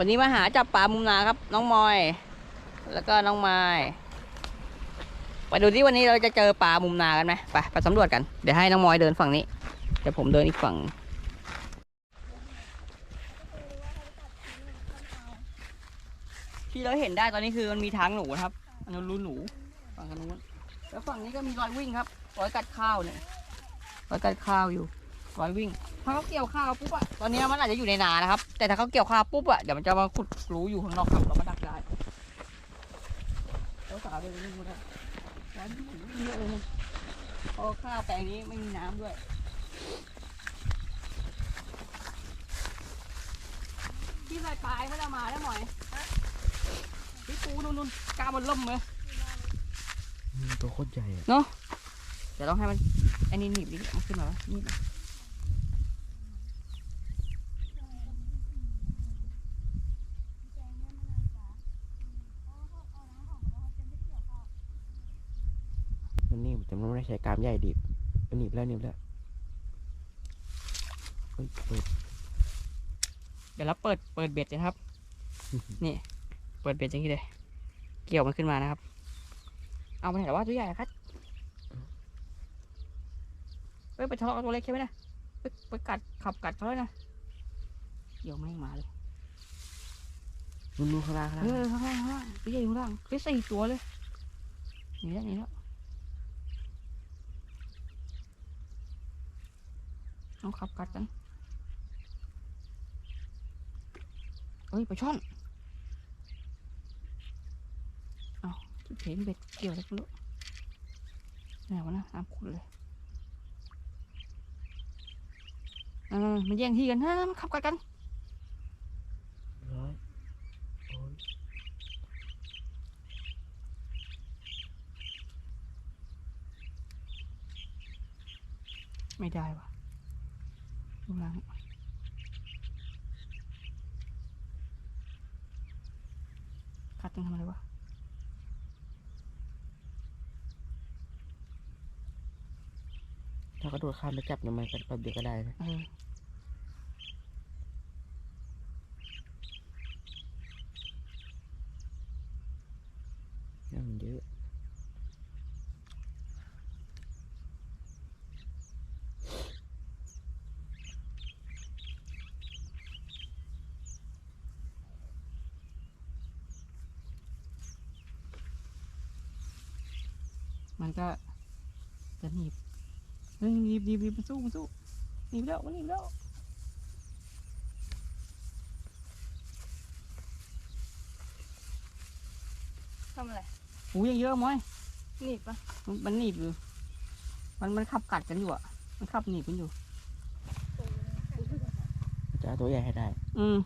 วันนี้มาหาจับปลามุมนาครับ น้องมอย แล้วก็น้องไม้ไปดูที่วันนี้เราจะเจอปลามุมนากันไหมไปไปสำรวจกันเดี๋ยวให้น้องมอยเดินฝั่งนี้เดี๋ยวผมเดินอีกฝั่งที่เราเห็นได้ตอนนี้คือมันมีทางหนูครับอันนู้นรูหนูฝั่งนู้นแล้วฝั่งนี้ก็มีรอยวิ่งครับรอยกัดข้าวเนี่ยรอยกัดข้าวอยู่ รอยวิ่ง ถ้าเขาเกี่ยวข้าวปุ๊บอะตอนนี้มันอาจจะอยู่ในนานะครับ แต่ถ้าเขาเกี่ยวข้าวปุ๊บอะเดี๋ยวมันจะมาขุดรูอยู่ข้างนอกครับเรามาดักได้แล้วสาวเดินนี่ดูได้ร้านเยอะเลยนะเพราะข้าวแปลงนี้ไม่มีน้ำด้วยพี่ใส่ปลายเขาจะมาได้หน่อยพี่ปูนู่นนู่นกล้ามันล่มเลยตัวโคตรใหญ่อะเดี๋ยวต้องให้มันอันนี้หนีบดิมันขึ้นมาวะหนีบ มันนิ่มแต่มันไม่ได้ใช้กรามใหญ่ดิบมันหนีบแล้วหนีบแล้วเฮ้ยเปิดเดี๋ยวเราเปิดเปิดเบ็ดนะครับ นี่ เปิดเบ็ดอย่างนี้เลย เกี่ยวมันขึ้นมานะครับ เอาไปไหนแต่ว่าตัวใหญ่อะครับเฮ้ยไปทะเลาะกับตัวเล็กใช่ไหมนะไปไปกัดขับกัดเขาเลยนะเกี่ยวไม่งมาเลยนู่นนู่นข้างล่างข้างเอล่างอข้างล่างข้างล่างตัวใหญ่อยู่ข้างล่างเฮ้ยสี่ตัวเลยหนี่แล้วหนี่แล้ว ต้องขับกัดกันเฮ้ยปลาช่อนเอาเห็นเบ็ดเกี่ยวอะไรก็ไม่รู้ไหนวะนะตามขุดเลยนั่นมันแย่งที่กันนั่นๆมันขับกัดกันไม่ได้ว่ะ ดูหลังกัดต้องทำอะไรวะถ้ากระโดดข้ามไปจับน้ำมันกันแป๊บเดียวก็ได้นะเออเนี่ยมันเยอะ มันก็จะหนีบเฮ้ยหนีบหนีบหนีบมันสู้มันสู้หนีบแล้วมันหนีบแล้วทำอะไรโอ้ยังเยอะมั้ยหนีบปะมันมันหนีบอยู่ มันมันขับกัดกันอยู่อะ มันขับหนีบกันอยู่จะเอาตัวใหญ่ให้ได้ อืม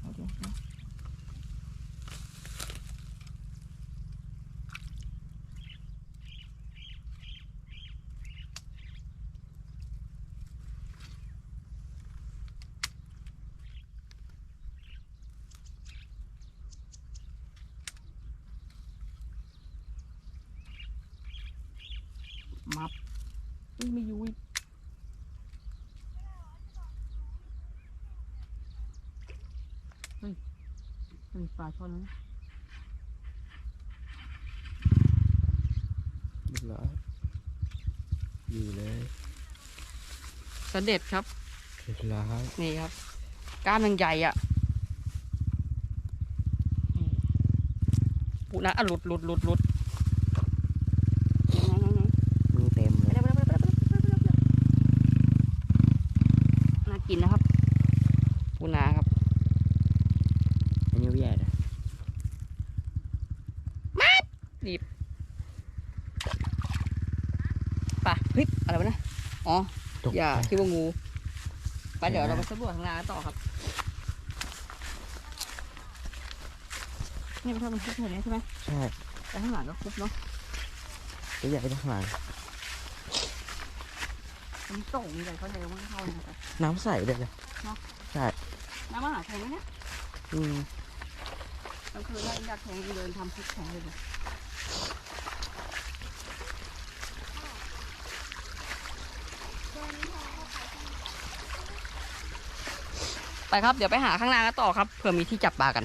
เอาเดี๋ยวเดี๋ยว มับอุ้ยไม่อยู่อีกเฮ้ยเป็นปลาช่อนนะเรียบร้อยอยู่เลยเสด็จครับเรียบร้อยนี่ครับกล้ามยังใหญ่อะนี่ปูนะอะหลุดหลุดหลุดหลุดนั่งๆๆ มือเต็มเลย ๆไปแล้วไปแล้วไปแล้วไปแล้วไปแล้วไปแล้วน่ากินนะครับ ปูนาครับ อันนี้ไม่ใหญ่นะปลาเฮ้ยอะไรวะนะตกอย่าใจ คิดว่างูไปเดี๋ยวเราไปสำรวจข้างล่างกันต่อครับนี่มันทำมันคุบอย่างนี้ใช่ไหมใช่แต่ข้างหลังก็คุบเนาะตัวใหญ่ข้างหลังมันโต่งใหญ่เขาใจว่าเข้าเนี่ยครับ น้ำใสเลยเลยน้ำมหาชัยไหมเนี่ยอืม กลคืนน่ยาแข็งเดินทำพริกแข็งเลยไปครับ เดี๋ยวไปหาข้างล่างกันต่อครับ เพื่อมีที่จับปลากัน